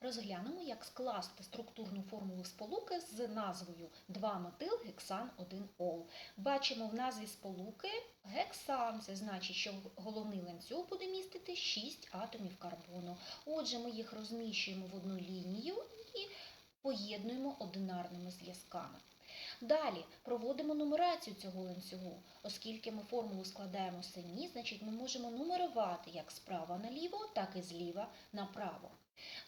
Розглянемо, як скласти структурну формулу сполуки з назвою 2-метил-гексан-1-ол. Бачимо в назві сполуки гексан. Це значить, що головний ланцюг буде містити 6 атомів карбону. Отже, ми їх розміщуємо в одну лінію і поєднуємо одинарними зв'язками. Далі проводимо нумерацію цього ланцюгу. Оскільки ми формулу складаємо сині, значить ми можемо нумерувати як справа наліво, так і зліва направо.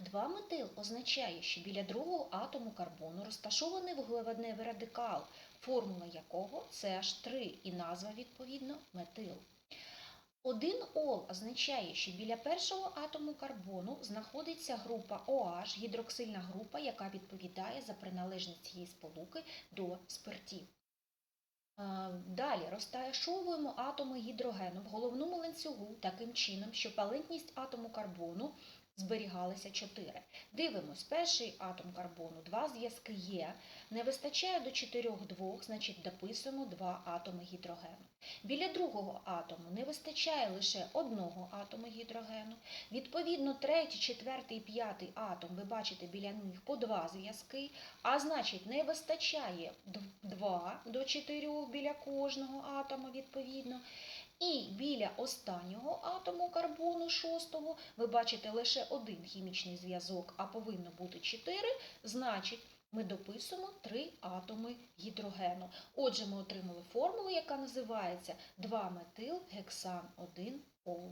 2-метил означає, що біля другого атому карбону розташований вуглеводневий радикал, формула якого CH3 і назва відповідно метил. 1 ол означає, що біля першого атому карбону знаходиться група OH, гідроксильна група, яка відповідає за приналежність цієї сполуки до спиртів. Далі розташовуємо атоми гідрогену в головному ланцюгу таким чином, що палентність атому карбону зберігалася 4. Дивимось, перший атом карбону, два зв'язки є, не вистачає до 4 двох, значить дописуємо два атоми гідрогену. Біля другого атому не вистачає лише одного атому гідрогену. Відповідно, третій, четвертий і п'ятий атом, ви бачите біля них по два зв'язки, а значить не вистачає 2 до 4 біля кожного атома відповідно. І біля останнього атому карбону шостого ви бачите лише один хімічний зв'язок, а повинно бути 4, значить ми дописуємо 3 атоми гідрогену. Отже, ми отримали формулу, яка називається 2-метил-гексан-1-ол.